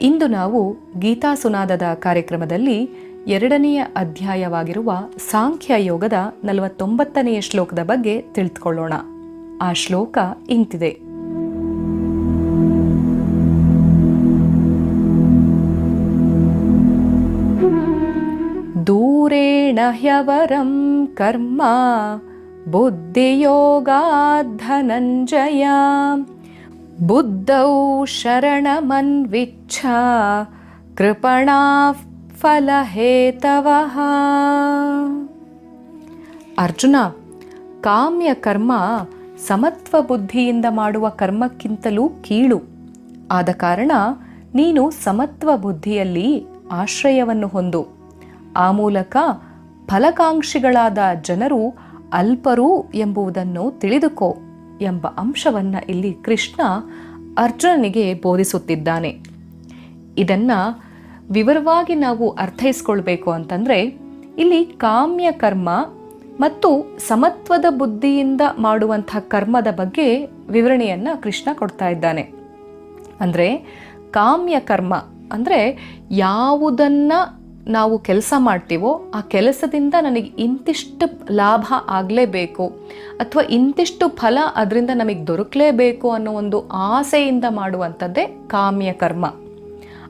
ಇಂದು ನಾವು ಗೀತಾ ಸುನಾದದ ಕಾರ್ಯಕ್ರಮದಲ್ಲಿ ಎರಡನೆಯ ಅಧ್ಯಾಯವಾಗಿರುವ ಸಾಂಖ್ಯ ಯೋಗದ ನಲವತ್ತೊಂಬತ್ತನೆಯ ಶ್ಲೋಕದ ಬಗ್ಗೆ ತಿಳಿದುಕೊಳ್ಳೋಣ. ಆ ಶ್ಲೋಕ ಇಂತಿದೆ. ದೂರೇಣ ಹ್ಯವರಂ ಕರ್ಮ, ಬುದ್ಧಿಯೋಗಾಧನಂಜಯ. बुद्धौ शरणमन्विच्छ कृपणाः ಫಲಹೇತವಃ ಅರ್ಜುನ ಕಾಮ್ಯ ಕರ್ಮ ಸಮತ್ವ ಬುದ್ಧಿಯಿಂದ ಮಾಡುವ ಕರ್ಮಕ್ಕಿಂತಲೂ ಕೀಳು ಆದ ಕಾರಣ ನೀನು ಸಮತ್ವ ಬುದ್ಧಿಯಲ್ಲಿ ಆಶ್ರಯವನ್ನು ಹೊಂದು ಆ ಮೂಲಕ ಫಲಕಾಂಕ್ಷಿಗಳಾದ ಜನರು ಅಲ್ಪರು ಎಂಬುದನ್ನು ತಿಳಿದುಕೋ ಎಂಬ ಅಂಶವನ್ನು ಇಲ್ಲಿ ಕೃಷ್ಣ ಅರ್ಜುನನಿಗೆ ಬೋಧಿಸುತ್ತಿದ್ದಾನೆ. ಇದನ್ನ ವಿವರವಾಗಿ ನಾವು ಅರ್ಥೈಸ್ಕೊಳ್ಬೇಕು ಅಂತಂದ್ರೆ, ಇಲ್ಲಿ ಕಾಮ್ಯ ಕರ್ಮ ಮತ್ತು ಸಮತ್ವದ ಬುದ್ಧಿಯಿಂದ ಮಾಡುವಂಥ ಕರ್ಮದ ಬಗ್ಗೆ ವಿವರಣೆಯನ್ನು ಕೃಷ್ಣ ಕೊಡ್ತಾ ಇದ್ದಾನೆ. ಅಂದ್ರೆ ಕಾಮ್ಯ ಕರ್ಮ ಅಂದ್ರೆ ಯಾವುದನ್ನ ನಾವು ಕೆಲಸ ಮಾಡ್ತೀವೋ, ಆ ಕೆಲಸದಿಂದ ನನಗೆ ಇಂತಿಷ್ಟು ಲಾಭ ಆಗಲೇಬೇಕು ಅಥವಾ ಇಂತಿಷ್ಟು ಫಲ ಅದರಿಂದ ನಮಗೆ ದೊರಕಲೇಬೇಕು ಅನ್ನೋ ಒಂದು ಆಸೆಯಿಂದ ಮಾಡುವಂಥದ್ದೇ ಕಾಮ್ಯ ಕರ್ಮ.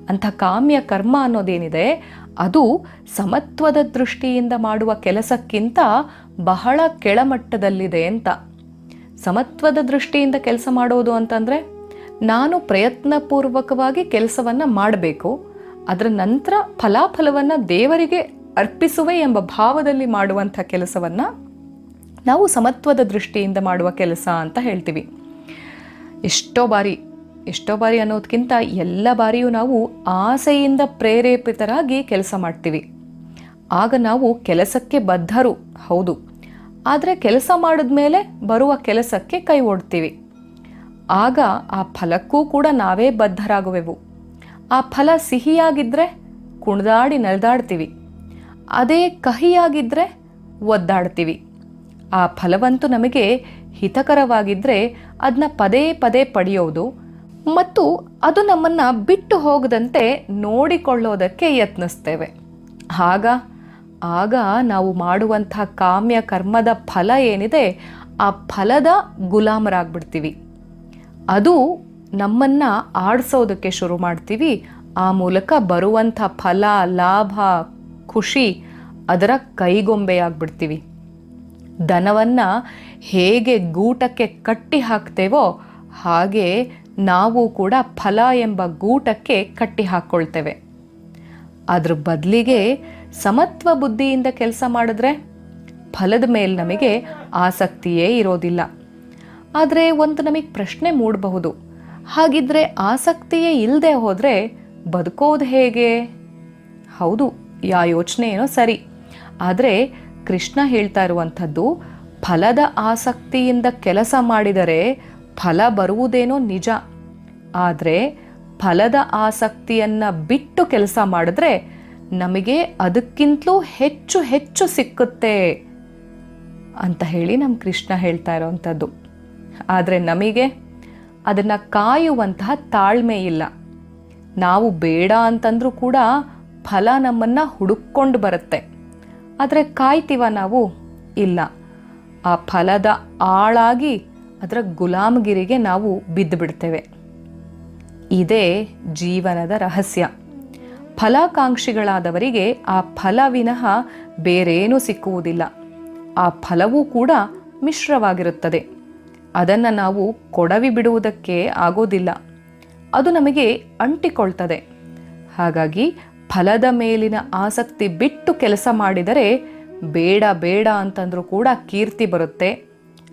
ಅಂಥ ಕಾಮ್ಯ ಕರ್ಮ ಅನ್ನೋದೇನಿದೆ, ಅದು ಸಮತ್ವದ ದೃಷ್ಟಿಯಿಂದ ಮಾಡುವ ಕೆಲಸಕ್ಕಿಂತ ಬಹಳ ಕೆಳಮಟ್ಟದಲ್ಲಿದೆ ಅಂತ. ಸಮತ್ವದ ದೃಷ್ಟಿಯಿಂದ ಕೆಲಸ ಮಾಡೋದು ಅಂತಂದರೆ, ನಾನು ಪ್ರಯತ್ನಪೂರ್ವಕವಾಗಿ ಕೆಲಸವನ್ನು ಮಾಡಬೇಕು ಅದರ ನಂತರ ಫಲಾಫಲವನ್ನು ದೇವರಿಗೆ ಅರ್ಪಿಸುವೆ ಎಂಬ ಭಾವದಲ್ಲಿ ಮಾಡುವಂಥ ಕೆಲಸವನ್ನು ನಾವು ಸಮತ್ವದ ದೃಷ್ಟಿಯಿಂದ ಮಾಡುವ ಕೆಲಸ ಅಂತ ಹೇಳ್ತೀವಿ. ಎಷ್ಟೋ ಬಾರಿ ಎಷ್ಟೋ ಬಾರಿ ಅನ್ನೋದಕ್ಕಿಂತ ಎಲ್ಲ ಬಾರಿಯೂ ನಾವು ಆಸೆಯಿಂದ ಪ್ರೇರೇಪಿತರಾಗಿ ಕೆಲಸ ಮಾಡ್ತೀವಿ. ಆಗ ನಾವು ಕೆಲಸಕ್ಕೆ ಬದ್ಧರು, ಹೌದು. ಆದರೆ ಕೆಲಸ ಮಾಡಿದ ಮೇಲೆ ಬರುವ ಕೆಲಸಕ್ಕೆ ಕೈ ಓಡ್ತೀವಿ. ಆಗ ಆ ಫಲಕ್ಕೂ ಕೂಡ ನಾವೇ ಬದ್ಧರಾಗುವೆವು. ಆ ಫಲ ಸಿಹಿಯಾಗಿದ್ದರೆ ಕುಣಿದಾಡಿ ನಲಿದಾಡ್ತೀವಿ. ಅದೇ ಕಹಿಯಾಗಿದ್ದರೆ ಒದ್ದಾಡ್ತೀವಿ. ಆ ಫಲವಂತೂ ನಮಗೆ ಹಿತಕರವಾಗಿದ್ದರೆ ಅದನ್ನ ಪದೇ ಪದೇ ಪಡೆಯೋದು ಮತ್ತು ಅದು ನಮ್ಮನ್ನು ಬಿಟ್ಟು ಹೋಗದಂತೆ ನೋಡಿಕೊಳ್ಳೋದಕ್ಕೆ ಯತ್ನಿಸ್ತೇವೆ. ಆಗ ಆಗ ನಾವು ಮಾಡುವಂಥ ಕಾಮ್ಯ ಕರ್ಮದ ಫಲ ಏನಿದೆ ಆ ಫಲದ ಗುಲಾಮರಾಗ್ಬಿಡ್ತೀವಿ. ಅದು ನಮ್ಮನ್ನ ಆಡಿಸೋದಕ್ಕೆ ಶುರು ಮಾಡ್ತೀವಿ. ಆ ಮೂಲಕ ಬರುವಂಥ ಫಲ, ಲಾಭ, ಖುಷಿ ಅದರ ಕೈಗೊಂಬೆಯಾಗ್ಬಿಡ್ತೀವಿ. ದನವನ್ನು ಹೇಗೆ ಗೂಟಕ್ಕೆ ಕಟ್ಟಿ ಹಾಕ್ತೇವೋ ಹಾಗೆ ನಾವು ಕೂಡ ಫಲ ಎಂಬ ಗೂಟಕ್ಕೆ ಕಟ್ಟಿ ಹಾಕ್ಕೊಳ್ತೇವೆ. ಅದ್ರ ಬದಲಿಗೆ ಸಮತ್ವ ಬುದ್ಧಿಯಿಂದ ಕೆಲಸ ಮಾಡಿದ್ರೆ ಫಲದ ಮೇಲೆ ನಮಗೆ ಆಸಕ್ತಿಯೇ ಇರೋದಿಲ್ಲ. ಆದರೆ ಒಂದು ನಮಗೆ ಪ್ರಶ್ನೆ ಮೂಡಬಹುದು. ಹಾಗಿದ್ರೆ ಆಸಕ್ತಿಯೇ ಇಲ್ಲದೆ ಹೋದರೆ ಬದುಕೋದು ಹೇಗೆ? ಹೌದು, ಯಾ ಯೋಚನೆ ಏನೋ ಸರಿ. ಆದರೆ ಕೃಷ್ಣ ಹೇಳ್ತಾ ಇರುವಂಥದ್ದು, ಫಲದ ಆಸಕ್ತಿಯಿಂದ ಕೆಲಸ ಮಾಡಿದರೆ ಫಲ ಬರುವುದೇನೋ ನಿಜ. ಆದರೆ ಫಲದ ಆಸಕ್ತಿಯನ್ನು ಬಿಟ್ಟು ಕೆಲಸ ಮಾಡಿದ್ರೆ ನಮಗೆ ಅದಕ್ಕಿಂತಲೂ ಹೆಚ್ಚು ಹೆಚ್ಚು ಸಿಕ್ಕುತ್ತೆ ಅಂತ ಹೇಳಿ ನಮ್ಮ ಕೃಷ್ಣ ಹೇಳ್ತಾ ಇರೋವಂಥದ್ದು. ಆದರೆ ನಮಗೆ ಅದನ್ನು ಕಾಯುವಂತಹ ತಾಳ್ಮೆ ಇಲ್ಲ. ನಾವು ಬೇಡ ಅಂತಂದ್ರೂ ಕೂಡ ಫಲ ನಮ್ಮನ್ನು ಹುಡುಕೊಂಡು ಬರುತ್ತೆ. ಆದರೆ ಕಾಯ್ತೀವ ನಾವು? ಇಲ್ಲ. ಆ ಫಲದ ಆಳಾಗಿ ಅದರ ಗುಲಾಮಗಿರಿಗೆ ನಾವು ಬಿದ್ದು ಬಿಡ್ತೇವೆ. ಇದೇ ಜೀವನದ ರಹಸ್ಯ. ಫಲಾಕಾಂಕ್ಷಿಗಳಾದವರಿಗೆ ಆ ಫಲ ವಿನಃ ಬೇರೇನೂ ಸಿಕ್ಕುವುದಿಲ್ಲ. ಆ ಫಲವೂ ಕೂಡ ಮಿಶ್ರವಾಗಿರುತ್ತದೆ. ಅದನ್ನು ನಾವು ಕೊಡವಿ ಬಿಡುವುದಕ್ಕೆ ಆಗೋದಿಲ್ಲ. ಅದು ನಮಗೆ ಅಂಟಿಕೊಳ್ತದೆ. ಹಾಗಾಗಿ ಫಲದ ಮೇಲಿನ ಆಸಕ್ತಿ ಬಿಟ್ಟು ಕೆಲಸ ಮಾಡಿದರೆ ಬೇಡ ಬೇಡ ಅಂತಂದರೂ ಕೂಡ ಕೀರ್ತಿ ಬರುತ್ತೆ,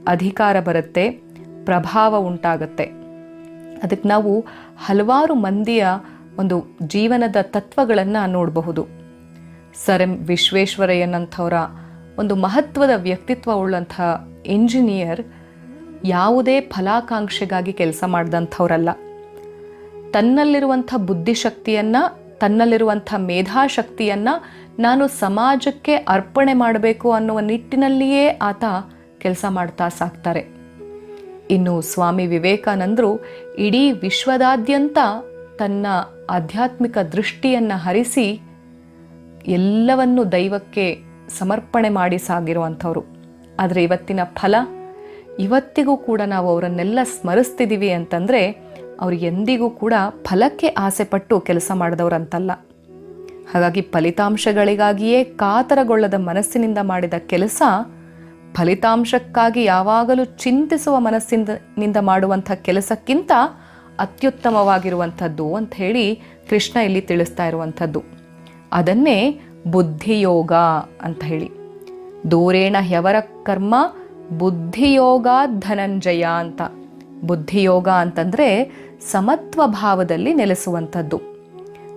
ಅಧಿಕಾರ ಬರುತ್ತೆ, ಪ್ರಭಾವ ಉಂಟಾಗತ್ತೆ. ಅದಕ್ಕೆ ನಾವು ಹಲವಾರು ಮಂದಿಯ ಒಂದು ಜೀವನದ ತತ್ವಗಳನ್ನು ನೋಡಬಹುದು. ಸರ್ ಎಂ ವಿಶ್ವೇಶ್ವರಯ್ಯನಂಥವರ ಒಂದು ಮಹತ್ವದ ವ್ಯಕ್ತಿತ್ವ ಉಳ್ಳಂಥ ಇಂಜಿನಿಯರ್ ಯಾವುದೇ ಫಲಾಕಾಂಕ್ಷೆಗಾಗಿ ಕೆಲಸ ಮಾಡಿದಂಥವ್ರಲ್ಲ. ತನ್ನಲ್ಲಿರುವಂಥ ಬುದ್ಧಿಶಕ್ತಿಯನ್ನು, ತನ್ನಲ್ಲಿರುವಂಥ ಮೇಧಾಶಕ್ತಿಯನ್ನು ನಾನು ಸಮಾಜಕ್ಕೆ ಅರ್ಪಣೆ ಮಾಡಬೇಕು ಅನ್ನುವ ನಿಟ್ಟಿನಲ್ಲಿಯೇ ಆತ ಕೆಲಸ ಮಾಡ್ತಾ ಸಾಕ್ತಾರೆ. ಇನ್ನು ಸ್ವಾಮಿ ವಿವೇಕಾನಂದರು ಇಡೀ ವಿಶ್ವದಾದ್ಯಂತ ತನ್ನ ಆಧ್ಯಾತ್ಮಿಕ ದೃಷ್ಟಿಯನ್ನು ಹರಿಸಿ ಎಲ್ಲವನ್ನು ದೈವಕ್ಕೆ ಸಮರ್ಪಣೆ ಮಾಡಿ ಸಾಗಿರುವಂಥವ್ರು. ಆದರೆ ಇವತ್ತಿನ ಫಲ ಇವತ್ತಿಗೂ ಕೂಡ ನಾವು ಅವರನ್ನೆಲ್ಲ ಸ್ಮರಿಸ್ತಿದ್ದೀವಿ ಅಂತಂದರೆ ಅವ್ರು ಎಂದಿಗೂ ಕೂಡ ಫಲಕ್ಕೆ ಆಸೆಪಟ್ಟು ಕೆಲಸ ಮಾಡಿದವರಂತಲ್ಲ. ಹಾಗಾಗಿ ಫಲಿತಾಂಶಗಳಿಗಾಗಿಯೇ ಕಾತರಗೊಳ್ಳದ ಮನಸ್ಸಿನಿಂದ ಮಾಡಿದ ಕೆಲಸ ಫಲಿತಾಂಶಕ್ಕಾಗಿ ಯಾವಾಗಲೂ ಚಿಂತಿಸುವ ಮನಸ್ಸಿನಿಂದ ನಿಂದ ಮಾಡುವಂಥ ಕೆಲಸಕ್ಕಿಂತ ಅತ್ಯುತ್ತಮವಾಗಿರುವಂಥದ್ದು ಅಂತ ಹೇಳಿ ಕೃಷ್ಣ ಇಲ್ಲಿ ತಿಳಿಸ್ತಾ ಇರುವಂಥದ್ದು. ಅದನ್ನೇ ಬುದ್ಧಿಯೋಗ ಅಂತ ಹೇಳಿ. ದೂರೇಣ ಹ್ಯವರ ಕರ್ಮ ಬುದ್ಧಿಯೋಗ ಧನಂಜಯ ಅಂತ. ಬುದ್ಧಿಯೋಗ ಅಂತಂದರೆ ಸಮತ್ವ ಭಾವದಲ್ಲಿ ನೆಲೆಸುವಂಥದ್ದು.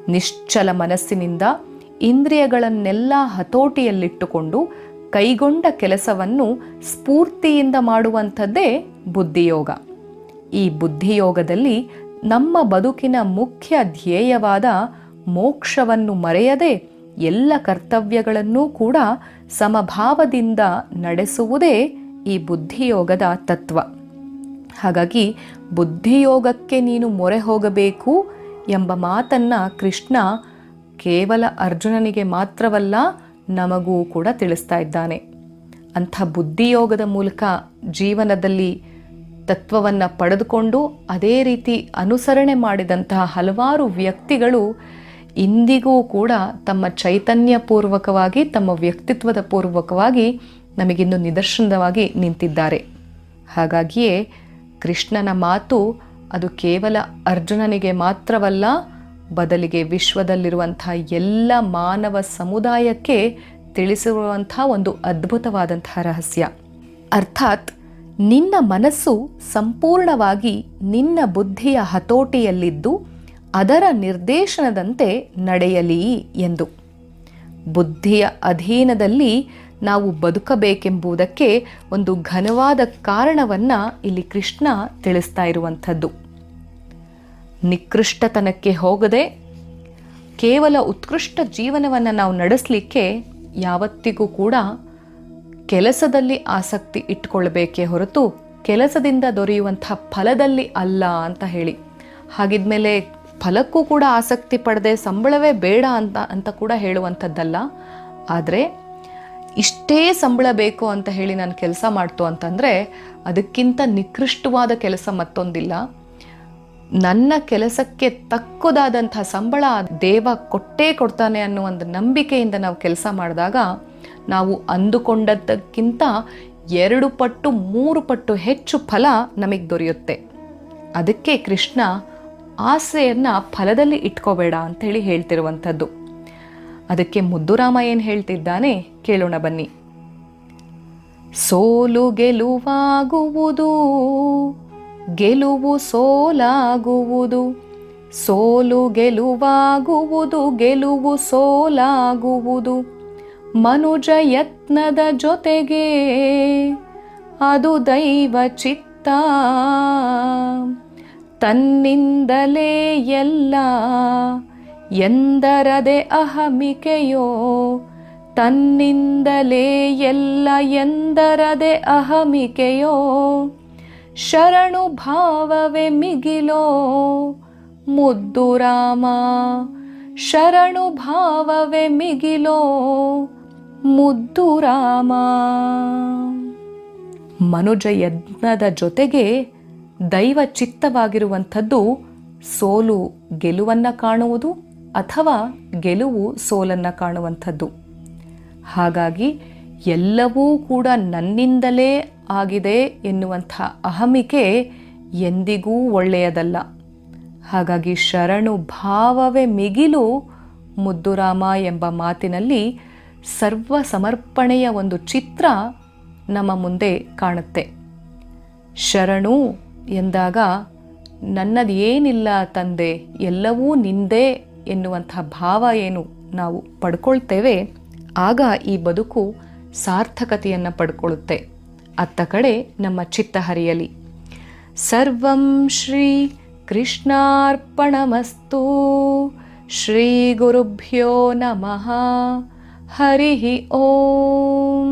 ನಿಶ್ಚಲ ಮನಸ್ಸಿನಿಂದ ಇಂದ್ರಿಯಗಳನ್ನೆಲ್ಲ ಹತೋಟಿಯಲ್ಲಿಟ್ಟುಕೊಂಡು ಕೈಗೊಂಡ ಕೆಲಸವನ್ನು ಸ್ಫೂರ್ತಿಯಿಂದ ಮಾಡುವಂಥದ್ದೇ ಬುದ್ಧಿಯೋಗ. ಈ ಬುದ್ಧಿಯೋಗದಲ್ಲಿ ನಮ್ಮ ಬದುಕಿನ ಮುಖ್ಯ ಧ್ಯೇಯವಾದ ಮೋಕ್ಷವನ್ನು ಮರೆಯದೆ ಎಲ್ಲ ಕರ್ತವ್ಯಗಳನ್ನೂ ಕೂಡ ಸಮಭಾವದಿಂದ ನಡೆಸುವುದೇ ಈ ಬುದ್ಧಿಯೋಗದ ತತ್ವ. ಹಾಗಾಗಿ ಬುದ್ಧಿಯೋಗಕ್ಕೆ ನೀನು ಮೊರೆ ಹೋಗಬೇಕು ಎಂಬ ಮಾತನ್ನ ಕೃಷ್ಣ ಕೇವಲ ಅರ್ಜುನನಿಗೆ ಮಾತ್ರವಲ್ಲ ನಮಗೂ ಕೂಡ ತಿಳಿಸ್ತಾ ಇದ್ದಾನೆ. ಅಂಥ ಬುದ್ಧಿಯೋಗದ ಮೂಲಕ ಜೀವನದಲ್ಲಿ ತತ್ವವನ್ನು ಪಡೆದುಕೊಂಡು ಅದೇ ರೀತಿ ಅನುಸರಣೆ ಮಾಡಿದಂತಹ ಹಲವಾರು ವ್ಯಕ್ತಿಗಳು ಇಂದಿಗೂ ಕೂಡ ತಮ್ಮ ಚೈತನ್ಯಪೂರ್ವಕವಾಗಿ, ತಮ್ಮ ವ್ಯಕ್ತಿತ್ವದ ಪೂರ್ವಕವಾಗಿ ನಮಗಿನ್ನು ನಿದರ್ಶನವಾಗಿ ನಿಂತಿದ್ದಾರೆ. ಹಾಗಾಗಿಯೇ ಕೃಷ್ಣನ ಮಾತು ಅದು ಕೇವಲ ಅರ್ಜುನನಿಗೆ ಮಾತ್ರವಲ್ಲ, ಬದಲಿಗೆ ವಿಶ್ವದಲ್ಲಿರುವಂಥ ಎಲ್ಲ ಮಾನವ ಸಮುದಾಯಕ್ಕೆ ತಿಳಿಸಿರುವಂಥ ಒಂದು ಅದ್ಭುತವಾದಂತಹ ರಹಸ್ಯ. ಅರ್ಥಾತ್ ನಿನ್ನ ಮನಸ್ಸು ಸಂಪೂರ್ಣವಾಗಿ ನಿನ್ನ ಬುದ್ಧಿಯ ಹತೋಟಿಯಲ್ಲಿದ್ದು ಅದರ ನಿರ್ದೇಶನದಂತೆ ನಡೆಯಲಿ ಎಂದು. ಬುದ್ಧಿಯ ಅಧೀನದಲ್ಲಿ ನಾವು ಬದುಕಬೇಕೆಂಬುದಕ್ಕೆ ಒಂದು ಘನವಾದ ಕಾರಣವನ್ನು ಇಲ್ಲಿ ಕೃಷ್ಣ ತಿಳಿಸ್ತಾ ಇರುವಂಥದ್ದು. ನಿಕೃಷ್ಟತನಕ್ಕೆ ಹೋಗದೆ ಕೇವಲ ಉತ್ಕೃಷ್ಟ ಜೀವನವನ್ನು ನಾವು ನಡೆಸಲಿಕ್ಕೆ ಯಾವತ್ತಿಗೂ ಕೂಡ ಕೆಲಸದಲ್ಲಿ ಆಸಕ್ತಿ ಇಟ್ಕೊಳ್ಬೇಕೇ ಹೊರತು ಕೆಲಸದಿಂದ ದೊರೆಯುವಂಥ ಫಲದಲ್ಲಿ ಅಲ್ಲ ಅಂತ ಹೇಳಿ. ಹಾಗಿದ್ಮೇಲೆ ಫಲಕ್ಕೂ ಕೂಡ ಆಸಕ್ತಿ ಪಡೆದೆ ಸಂಬಳವೇ ಬೇಡ ಅಂತ ಅಂತ ಕೂಡ ಹೇಳುವಂಥದ್ದಲ್ಲ. ಆದರೆ ಇಷ್ಟೇ ಸಂಬಳ ಬೇಕು ಅಂತ ಹೇಳಿ ನಾನು ಕೆಲಸ ಮಾಡ್ತು ಅಂತಂದರೆ ಅದಕ್ಕಿಂತ ನಿಕೃಷ್ಟವಾದ ಕೆಲಸ ಮತ್ತೊಂದಿಲ್ಲ. ನನ್ನ ಕೆಲಸಕ್ಕೆ ತಕ್ಕುದಾದಂಥ ಸಂಬಳ ದೇವ ಕೊಟ್ಟೇ ಕೊಡ್ತಾನೆ ಅನ್ನೋ ಒಂದು ನಂಬಿಕೆಯಿಂದ ನಾವು ಕೆಲಸ ಮಾಡಿದಾಗ ನಾವು ಅಂದುಕೊಂಡದ್ದಕ್ಕಿಂತ ಎರಡು ಪಟ್ಟು, ಮೂರು ಪಟ್ಟು ಹೆಚ್ಚು ಫಲ ನಮಗೆ ದೊರೆಯುತ್ತೆ. ಅದಕ್ಕೆ ಕೃಷ್ಣ ಆಸೆಯನ್ನು ಫಲದಲ್ಲಿ ಇಟ್ಕೋಬೇಡ ಅಂತೇಳಿ ಹೇಳ್ತಿರುವಂಥದ್ದು. ಅದಕ್ಕೆ ಮುದ್ದುರಾಮ ಏನು ಹೇಳ್ತಿದ್ದಾನೆ? ಕೇಳೋಣ ಬನ್ನಿ. ಸೋಲು ಗೆಲುವಾಗುವುದು, ಗೆಲುವು ಸೋಲಾಗುವುದು, ಸೋಲು ಗೆಲುವಾಗುವುದು, ಗೆಲುವು ಸೋಲಾಗುವುದು. ಮನುಜ ಯತ್ನದ ಜೊತೆಗೆ ಅದು ದೈವ ಚಿತ್ತ. ತನ್ನಿಂದಲೇ ಎಲ್ಲ ಎಂದರದೆ ಅಹಮಿಕೆಯೋ? ತನ್ನಿಂದಲೇ ಎಲ್ಲ ಎಂದರದೆ ಅಹಮಿಕೆಯೋ? ಶರಣು ಭಾವವೇ ಮಿಗಿಲೋ? ಮುದ್ದು ರಾಮ, ಶರಣು ಭಾವವೇ ಮಿಗಿಲೋ? ಮುದ್ದು ರಾಮ. ಮನುಜ ಯಜ್ಞದ ಜೊತೆಗೆ ದೈವ ಚಿತ್ತವಾಗಿರುವಂಥದ್ದು ಸೋಲು ಗೆಲುವನ್ನು ಕಾಣುವುದು. ಅಥವಾ ಗೆಲುವು ಸೋಲನ್ನು ಕಾಣುವಂಥದ್ದು. ಹಾಗಾಗಿ ಎಲ್ಲವೂ ಕೂಡ ನನ್ನಿಂದಲೇ ಆಗಿದೆ ಎನ್ನುವಂಥ ಅಹಮಿಕೆ ಎಂದಿಗೂ ಒಳ್ಳೆಯದಲ್ಲ. ಹಾಗಾಗಿ ಶರಣು ಭಾವವೇ ಮಿಗಿಲು ಮುದ್ದುರಾಮ ಎಂಬ ಮಾತಿನಲ್ಲಿ ಸರ್ವ ಸಮರ್ಪಣೆಯ ಒಂದು ಚಿತ್ರ ನಮ್ಮ ಮುಂದೆ ಕಾಣುತ್ತೆ. ಶರಣು ಎಂದಾಗ ನನ್ನದು ಏನಿಲ್ಲ ತಂದೆ, ಎಲ್ಲವೂ ನಿಂದೇ ಎನ್ನುವಂಥ ಭಾವ ಏನು ನಾವು ಪಡ್ಕೊಳ್ತೇವೆ, ಆಗ ಈ ಬದುಕು ಸಾರ್ಥಕತೆಯನ್ನು ಪಡ್ಕೊಳ್ಳುತ್ತೆ. ಅತ್ತ ಕಡೆ ನಮ್ಮ ಚಿತ್ತ ಹರಿಯಲಿ ಸರ್ವಂ ಶ್ರೀ ಕೃಷ್ಣಾರ್ಪಣಮಸ್ತು, ಶ್ರೀ ಗುರುಭ್ಯೋ ನಮಃ, ಹರಿ ಓಂ.